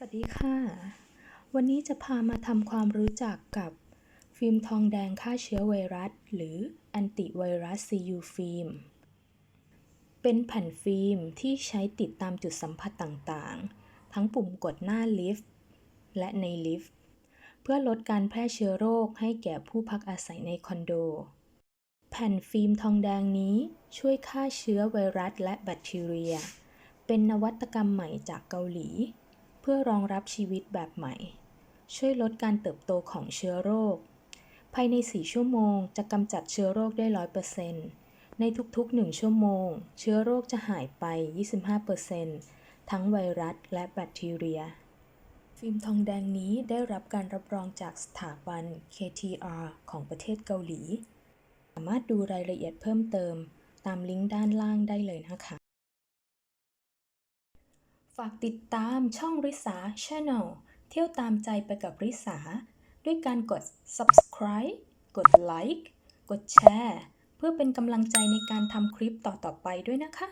สวัสดีค่ะ วันนี้จะพามาทำความรู้จักกับฟิล์มทองแดงฆ่าเชื้อไวรัส หรือแอนติไวรัส CU ฟิล์ม เป็นแผ่นฟิล์มที่ใช้ติดตามจุดสัมผัสต่างๆ ทั้งปุ่มกดหน้าลิฟต์ และในลิฟต์ เพื่อลดการแพร่เชื้อโรคให้แก่ผู้พักอาศัยในคอนโด แผ่นฟิล์มทองแดงนี้ช่วยฆ่าเชื้อไวรัสและแบคทีเรีย เป็นนวัตกรรมใหม่จากเกาหลี พื่อรองรับชีวิตแบบใหม่ ช่วยลดการเติบโตของเชื้อโรค ภายใน 4 ชั่วโมงจะกำจัดเชื้อโรคได้ 100%ในทุกๆ 1 ชั่วโมง เชื้อโรคจะหายไป 25%ทั้งไวรัสและแบคทีเรีย ฟิล์มทองแดงนี้ได้รับการรับรองจากสถาบัน KTR ของประเทศเกาหลี สามารถดูรายละเอียดเพิ่มเติม ตามลิงก์ด้านล่างได้เลยนะคะ ฝากติดตามช่องริสา Channel เที่ยวตามใจไปกับริสา ด้วยการกด subscribe กดไลค์กดแชร์ เพื่อเป็นกำลังใจในการทำคลิปต่อๆไปด้วยนะคะ